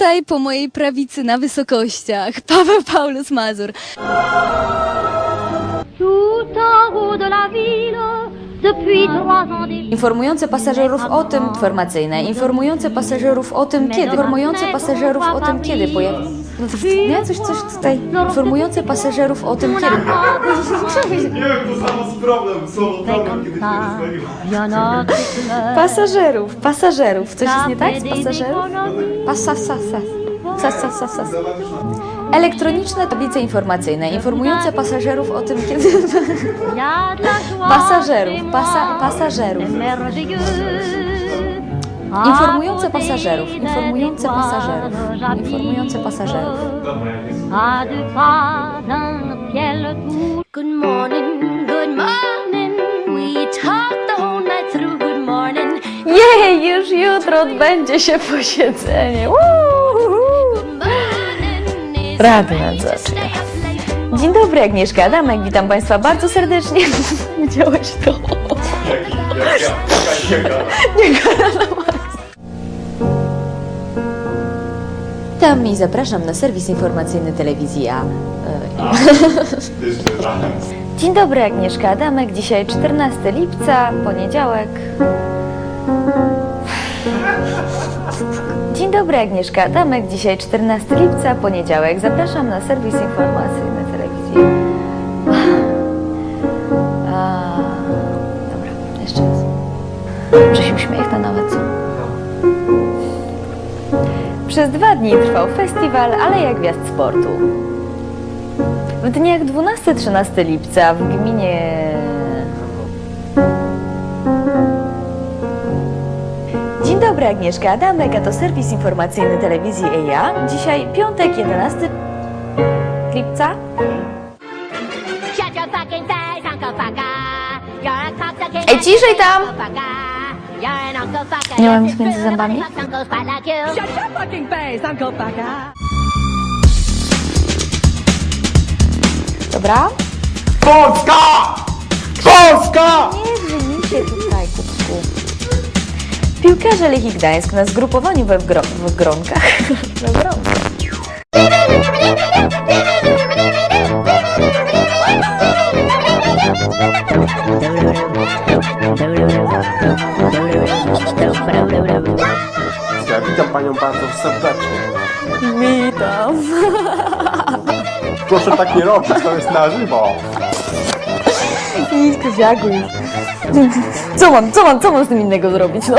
Tutaj po mojej prawicy na wysokościach Paweł Paulus Mazur. Informujące pasażerów o tym, informacyjne, informujące pasażerów o tym, kiedy, informujące pasażerów o tym, kiedy pojawi... No to nie, coś, coś tutaj, informujące pasażerów o tym, kiedy... Nie wiem, to samo z problem, słowo problem, pleurent. Pasażerów, pasażerów, coś jest nie tak z pasażerów? économies. Pasa, sa, sa. Sa, sa, sa, sa. Elektroniczne tablice informacyjne informujące pasażerów o tym, kiedy... Pasażerów, pasa, pasażerów. Informujące pasażerów, informujące pasażerów, informujące pasażerów. Good morning, good morning. We talked the whole night through. Good morning. Jej, już jutro odbędzie się posiedzenie. Up late? Dzień dobry, Agnieszka Adamek, witam Państwa bardzo serdecznie. Widziałeś to? Jaki, jak ja, jaka jaka. Witam i zapraszam na serwis informacyjny telewizji A. Jeszcze raz. Dzień dobry, Agnieszka Adamek. Dzisiaj 14 lipca, poniedziałek. Dzień dobry, Agnieszka Adamek. Dzisiaj 14 lipca, poniedziałek. Zapraszam na serwis informacyjny telewizji. A, dobra, jeszcze raz. Że się uśmiechnę nawet, Przez dwa dni trwał festiwal Aleja Gwiazd Sportu. W dniach 12-13 lipca w gminie. Dzień dobry, Agnieszka Adamek, a to serwis informacyjny telewizji EJA. Dzisiaj piątek, 11 lipca. Ej, ciszej tam! Nie mam nic między zębami? Dobra? Polska! Polska! Nie się tutaj, kubku. Piłkarze Lechii Gdańsk na zgrupowaniu we wgro- w gronkach. we gronkach. Witam Panią bardzo serdecznie. Witam. Proszę tak nie robić, to jest na żywo. Nisko zjaguj. Co mam, co mam, co mam z tym innego zrobić, no?